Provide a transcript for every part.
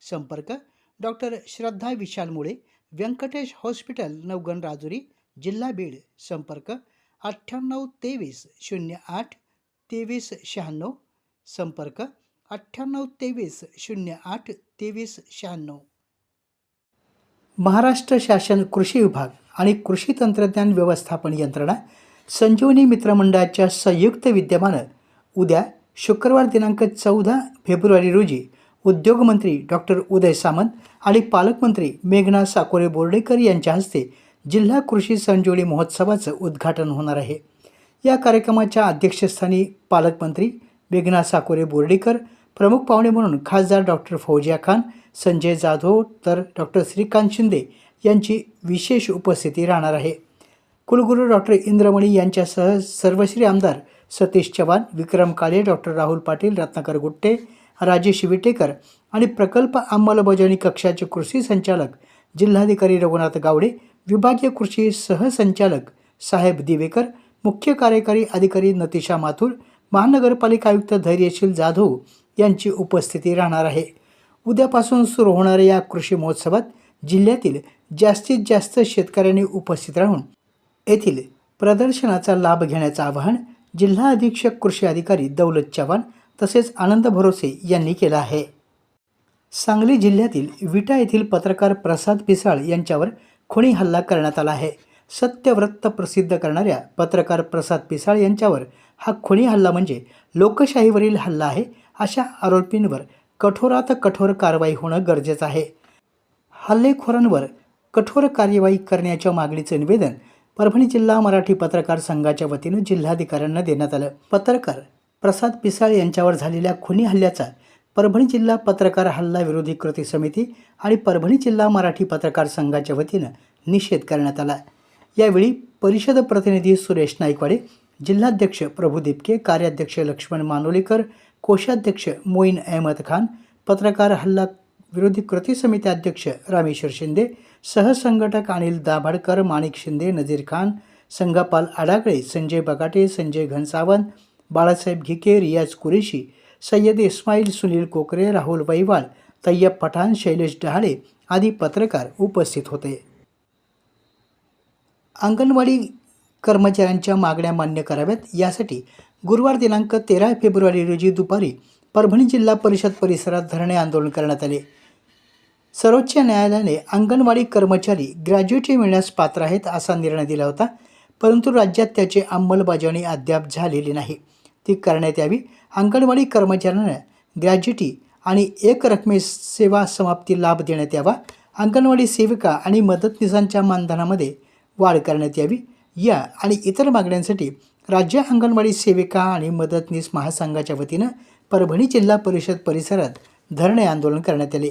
संपर्क डॉक्टर श्रद्धा विशाल मुळे व्यंकटेश हॉस्पिटल नवगण राजुरी जिल्हा बीड. संपर्क अठ्ठ्याण्णव तेवीस शून्य आठ तेवीस शहाण्णव. संपर्क अठ्ठ्याण्णव तेवीस शून्य आठ तेवीस शहाण्णव. महाराष्ट्र शासन कृषी विभाग आणि कृषी तंत्रज्ञान व्यवस्थापन यंत्रणा संजीवनी मित्रमंडळाच्या संयुक्त विद्यमानं उद्या शुक्रवार दिनांक चौदा फेब्रुवारी रोजी उद्योगमंत्री डॉक्टर उदय सामंत आणि पालकमंत्री मेघना साकोरे बोर्डेकर यांच्या हस्ते जिल्हा कृषी संजीवनी महोत्सवाचं उद्घाटन होणार आहे. या कार्यक्रमाच्या अध्यक्षस्थानी पालकमंत्री मेघना साकोरे बोर्डेकर प्रमुख पाहुणे म्हणून खासदार डॉक्टर फौजिया खान संजय जाधव तर डॉक्टर श्रीकांत शिंदे यांची विशेष उपस्थिती राहणार आहे. कुलगुरू डॉक्टर इंद्रमणी यांच्यासह सर्वश्री आमदार सतीश चव्हाण विक्रम काळे डॉक्टर राहुल पाटील रत्नाकर गुट्टे राजेश विटेकर आणि प्रकल्प अंमलबजावणी कक्षाचे कृषी संचालक जिल्हाधिकारी रघुनाथ गावडे विभागीय कृषी सहसंचालक साहेब दिवेकर मुख्य कार्यकारी अधिकारी नतिशा माथुर महानगरपालिका आयुक्त धैर्यशील जाधव यांची उपस्थिती राहणार आहे. उद्यापासून सुरू होणाऱ्या या कृषी महोत्सवात जिल्ह्यातील जास्तीत जास्त शेतकऱ्यांनी उपस्थित राहून येथील प्रदर्शनाचा लाभ घेण्याचं आवाहन जिल्हा अधीक्षक कृषी अधिकारी दौलत चव्हाण तसेच आनंद भरोसे यांनी केलं आहे. सांगली जिल्ह्यातील विटा येथील पत्रकार प्रसाद पिसाळ यांच्यावर खुणी हल्ला करण्यात आला आहे. सत्यव्रत प्रसिद्ध करणाऱ्या पत्रकार प्रसाद पिसाळ यांच्यावर हा खुणी हल्ला म्हणजे लोकशाहीवरील हल्ला आहे अशा आरोपींवर कठोरात कठोर कारवाई होणं गरजेचं आहे. हल्लेखोरांवर कठोर कार्यवाही करण्याच्या मागणीचं निवेदन परभणी जिल्हा मराठी पत्रकार संघाच्या वतीनं जिल्हाधिकाऱ्यांना देण्यात आलं. पत्रकार प्रसाद पिसाळ यांच्यावर झालेल्या खुनी हल्ल्याचा परभणी जिल्हा पत्रकार हल्ला विरोधी कृती समिती आणि परभणी जिल्हा मराठी पत्रकार संघाच्या वतीनं निषेध करण्यात आला. यावेळी परिषद प्रतिनिधी सुरेश नाईकवाडे जिल्हाध्यक्ष प्रभू दिपके कार्याध्यक्ष लक्ष्मण मानोलीकर कोषाध्यक्ष मोईन अहमद खान पत्रकार हल्ला विरोधी कृती समिती अध्यक्ष रामेश्वर शिंदे सहसंघटक अनिल दाभाडकर माणिक शिंदे नजीर खान संघपाल आडागळे संजय बगाटे संजय घनसावंत बाळासाहेब घिके रियाज कुरेशी सय्यद इस्माईल सुनील कोकरे राहुल वैवाल तय्यब पठाण शैलेश डहाळे आदी पत्रकार उपस्थित होते. अंगणवाडी कर्मचाऱ्यांच्या मागण्या मान्य कराव्यात. यासाठी गुरुवार दिनांक तेरा फेब्रुवारी रोजी दुपारी परभणी जिल्हा परिषद परिसरात धरणे आंदोलन करण्यात आले. सर्वोच्च न्यायालयाने अंगणवाडी कर्मचारी ग्रॅज्युएटी मिळण्यास पात्र आहेत असा निर्णय दिला होता परंतु राज्यात त्याची अंमलबजावणी अद्याप झालेली नाही. ती करण्यात यावी. अंगणवाडी कर्मचाऱ्यांना ग्रॅज्युटी आणि एक रकमे सेवा समाप्ती लाभ देण्यात यावा. अंगणवाडी सेविका आणि मदतनीसांच्या मानधनामध्ये वाढ करण्यात यावी. या आणि इतर मागण्यांसाठी राज्य अंगणवाडी सेविका आणि मदतनीस महासंघाच्या वतीनं परभणी जिल्हा परिषद परिसरात धरणे आंदोलन करण्यात आले.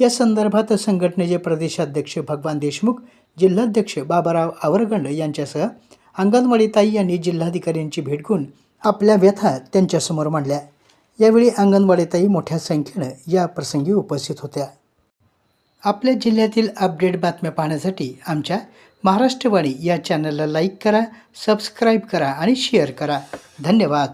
या संदर्भात संघटनेचे प्रदेशाध्यक्ष भगवान देशमुख जिल्हाध्यक्ष बाबाराव आवरगंड यांच्यासह अंगणवाडीताई यांनी जिल्हाधिकाऱ्यांची भेट घेऊन आपल्या व्यथा त्यांच्यासमोर मांडल्या. यावेळी अंगणवाडीताई मोठ्या संख्येनं या प्रसंगी उपस्थित होत्या. आपल्या जिल्ह्यातील अपडेट बातम्या पाहण्यासाठी आमच्या महाराष्ट्रवाणी या चॅनलला लाईक करा सबस्क्राईब करा आणि शेअर करा. धन्यवाद.